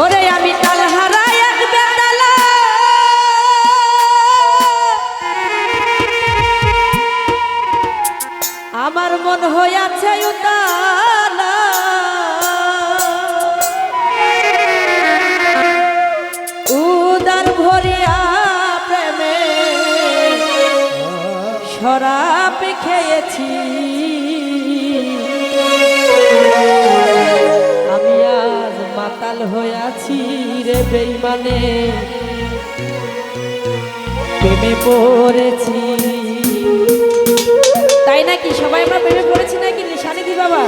ওরে আমি তাল হারাই এক আমার মন হইয়াছে উতালা। উদার ভরিয়া প্রেমে শরাব খেয়েছি। মাতাল হয়েছি রে বেইমানে। প্রেমে পড়েছি। তাই নাকি সবাই আমরা প্রেমে পড়েছি নাকি? নিশানি দি বাবা।